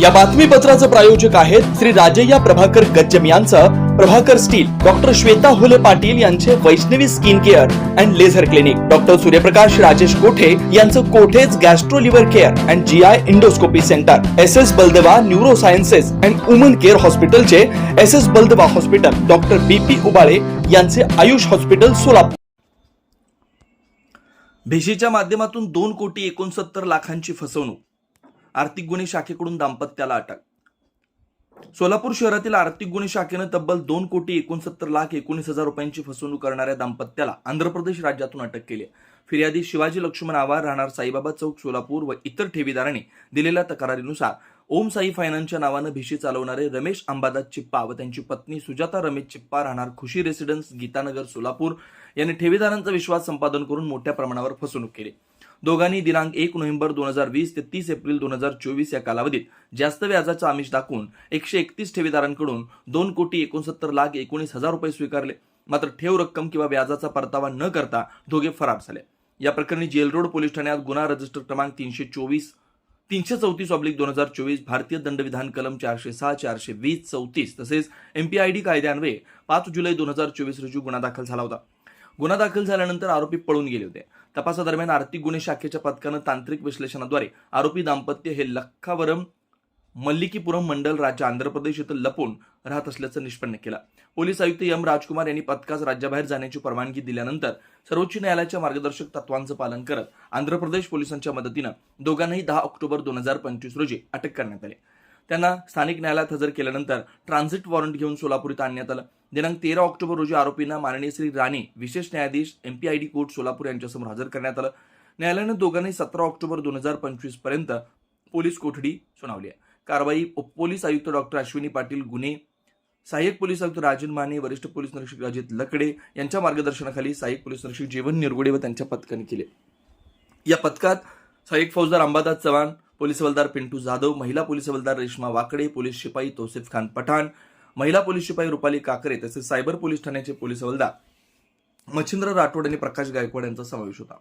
या बातमीपत्राचं प्रायोजक आहेत श्री राजय्या प्रभाकर गज्जम यांचं प्रभाकर स्टील डॉक्टर श्वेता हुले पाटील यांचे Vaishnavi skin care and laser clinic. Doctor Suryaprakash Rajesh Kothe यांचं Kothe's gastro liver care and G I endoscopy centre. S S Baldeva neuro sciences and woman care हॉस्पिटलचे S S Baldeva hospital. Doctor B P Ubale यांचे Ayush hospital Solapur. भेशीच्या माध्यमातून दोन कोटी एकोणसत्तर लाखांची फसवणूक. आर्थिक गुन्हे शाखेकडून दाम्पत्याला अटक. सोलापूर शहरातील आर्थिक गुन्हे शाखेनं तब्बल दोन कोटी एकोणसत्तर लाख एकोणीस हजार रुपयांची फसवणूक करणाऱ्या दाम्पत्याला आंध्र प्रदेश राज्यातून अटक केली फिर्यादी शिवाजी लक्ष्मण आवार राहणार साईबाबा चौक सोलापूर व इतर ठेवीदारांनी दिलेल्या तक्रारीनुसार ओम साई फायनान्सच्या नावानं भिशी चालवणारे रमेश अंबादास चिप्पा व त्यांची पत्नी सुजाता रमेश चिप्पा राहणार खुशी रेसिडेन्स गीतानगर सोलापूर यांनी ठेवीदारांचा विश्वास संपादन करून मोठ्या प्रमाणावर फसवणूक केली. दोघांनी दिनांक एक नोव्हेंबर दोन हजार वीस ते तीस एप्रिल दोन हजार चोवीस या कालावधीत जास्त व्याजाचा आमिष दाखवून एकशे एकतीस ठेवीदारांकडून दोन कोटी एकोणसत्तर लाख एकोणीस हजार रुपये स्वीकारले. मात्र ठेव रक्कम किंवा व्याजाचा परतावा न करता दोघे फरार झाले. या प्रकरणी जेल रोड पोलीस ठाण्यात गुन्हा रजिस्टर क्रमांक तीनशे चोवीस तीनशे चौतीस ऑब्लिक दोन हजार चोवीस भारतीय दंडविधान कलम चारशे सहा चारशे वीस चौतीस तसेच एमपीआयडी कायद्यान्वये पाच जुलै दोन हजार चोवीस रोजी गुन्हा दाखल झाला होता. गुन्हा दाखल झाल्यानंतर आरोपी पळून गेले होते. तपासादरम्यान आर्थिक गुन्हे शाखेच्या पथकानं तांत्रिक विश्लेषणाद्वारे आरोपी दाम्पत्य हे लख्खावरम मल्लिकीपुरम मंडल राज्य आंध्र प्रदेश इथं लपून राहत असल्याचं निष्पन्न केलं. पोलीस आयुक्त एम राजकुमार यांनी पथकास राज्याबाहेर जाण्याची परवानगी दिल्यानंतर सर्वोच्च न्यायालयाच्या मार्गदर्शक तत्वांचं पालन करत आंध्र प्रदेश पोलिसांच्या मदतीनं दोघांनाही दहा ऑक्टोबर दोन हजार पंचवीस रोजी अटक करण्यात आली. त्यांना स्थानिक न्यायालयात हजर केल्यानंतर ट्रान्झिट वॉरंट घेऊन सोलापूर इथं आणण्यात आलं. दिनांक तेरा ऑक्टोबर रोजी आरोपींना माननीय श्री राणे विशेष न्यायाधीश M P I D court Solapur यांच्यासमोर हजर करण्यात आलं. न्यायालयानं दोघांनी सतरा ऑक्टोबर दोन हजार पंचवीसपर्यंत पोलीस कोठडी सुनावली आहे. कारवाई उपपोलीस आयुक्त डॉक्टर अश्विनी पाटील गुन्हे सहाय्यक पोलीस आयुक्त राजन माने वरिष्ठ पोलीस निरीक्षक अजित लकडे यांच्या मार्गदर्शनाखाली सहाय्यक पोलीस निरीक्षक जीवन निरगुडे व त्यांच्या पथकाने केले. या पथकात सहाय्यक फौजदार अंबादास चव्हाण पोलीस हवालदार पिंटू जाधव महिला पोलीस हवालदार रेश्मा वाकडे पोलीस शिपाई तोसिफ खान पठाण महिला पोलीस शिपाई रुपाली काकरे तसेच सायबर पोलीस ठाण्याचे पोलीस हवालदार मच्छिंद्र राठोड आणि प्रकाश गायकवाड यांचा समावेश होता.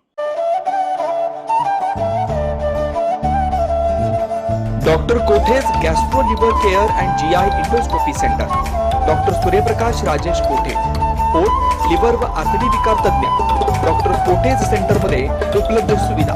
Doctor Kothe's gastro liver care and G I endoscopy centre. Doctor Suryaprakash Rajesh Kothe. पोट लिव्हर व आतडी विकार तज्ञ डॉक्टर कोठेज सेंटरमध्ये उपलब्ध सुविधा.